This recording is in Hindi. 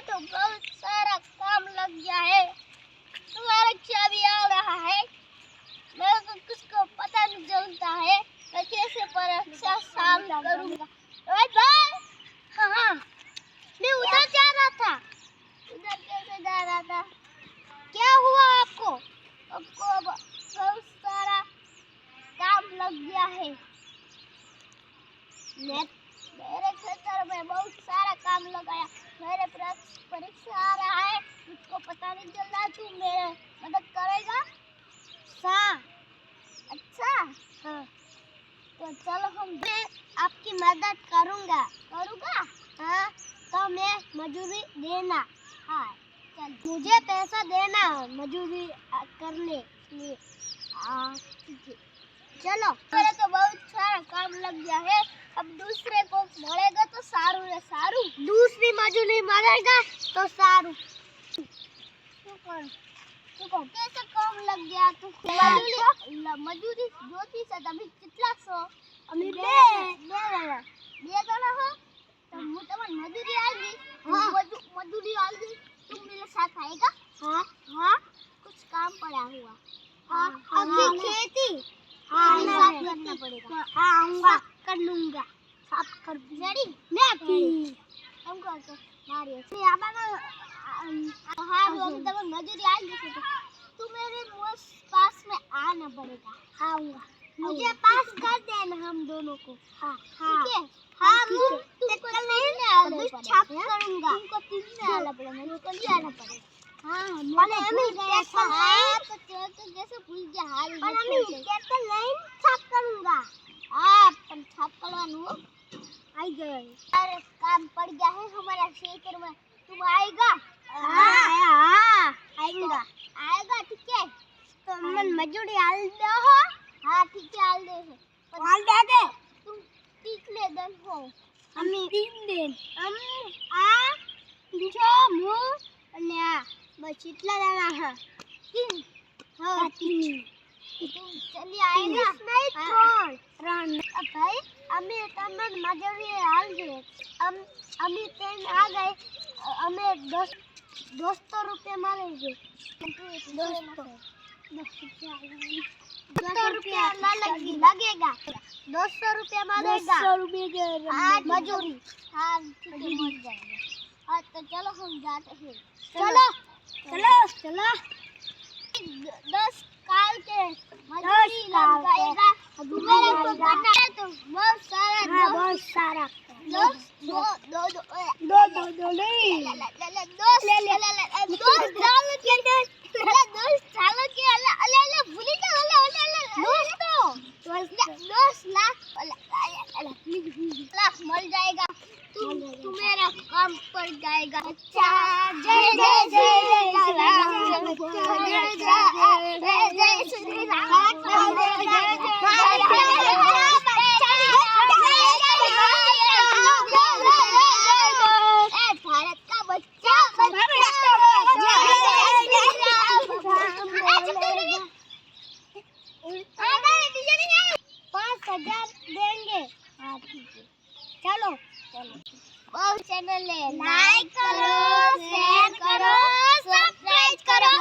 तो बहुत सारा काम लग गया है। तुम्हारा चाबी आ रहा है? मेरे को किसको पता नहीं चलता है। मैं कैसे परीक्षा साल करूँगा? ओए भाई हाँ हाँ। मैं उधर जा रहा था। उधर कैसे जा रहा था? क्या हुआ आपको? आपको बहुत सारा काम लग गया है। मेरे खेतर में बहुत सारा काम लगाया मेरे परीक्ष- परीक्षा आ रहा है मुझको पता नहीं चल रहा तू मेरे मदद करेगा सा अच्छा हाँ तो चलो हम मैं आपकी मदद करूँगा करूँगा हाँ तो मैं मजूरी देना। हाँ चल। मुझे पैसा देना मजूरी करने लिए। चलो, मेरे तो बहुत सारा काम लग गया है। अब दूसरे को मारेगा तो सारू है सारू। दूसरी मजूरी मारेगा तो सारू। कैसे काम लग गया तू? મજૂરી જોતી છે તમે કેટલા છો અમે બે બે જણા બે જણા હો તો હું તમને મજૂરી मधुरी मधु मधुरी तुम मेरे साथ आएगा? हाँ हाँ। कुछ काम पड़ा हुआ। हाँ, हाँ अभी खेती। हाँ साफ़ करना पड़ेगा। हाँ आऊँगा। कर लूँगा। साफ़ कर जड़ी मैं हम करते मारिए तो यहाँ पर हाँ लोग तब मधुरी मजूरी आएगी तो, तो मेरे पास में आना पड़ेगा। आऊँगा। मुझे पास कर देना हम दोनों को। हाँ हाँ। ठीक है? हाँ, हाँ तुम कल नहीं आना पड़ेगा निकल ही आना पड़ेगा हाँ हमें जैसा है तो तेरे को जैसे भूल गया हाल पर हमें इसके तो नहीं छाप करूँगा आप तुम छाप करवानू आई गए अरे काम पड़ गया है हमारा क्षेत्र में तुम आएगा। हाँ आएगा आएगा ठीक है तो मन मजूरी हाल दे हो हाँ ठीक है हाल दे हाल दे दे तुम ठीक ले दे हो हमें तीन दिन हम आ જો મુ અને આ બસ એટલા દાણા હા. હા તીન. ચલી આયના નહીં ત્રણ. ત્રણ. ભાઈ અમે તમને મજવી હાલજે અમ અમે તેમ આ ગઈ. અમે દસ દોસ્તો રૂપિયા મારી ગઈ દોસ્તો. દોસ્તો રૂપિયા લગેગા દોસ્તો રૂપિયા. માં દોસ્તો રૂપિયા મજૂરી. હા મજૂરી सौ रुपया मारेगा सौ रुपये मजूरी हाँ ठीक है मर जाएगा हाँ तो चलो हम जाते हैं चलो चलो चलो दस काल के मजूरी लग जाएगा मेरे को करना है तो बहुत सारा हाँ बहुत सारा दो दो दो दो दो दो दो नहीं दो ले ले ले दो साल के दो दो साल के अल्लाह अल्लाह अल्लाह भूली जा अल्लाह अल्लाह अल्लाह दोस्तों दस लाख लाख मर जाएगा मेरा काम पर जाएगा अच्छा भारत का बच्चा पाँच हज़ार देंगे आप ચલો. બહુ ચેનલને લાઈક કરો શેર કરો સબસ્ક્રાઇબ કરો.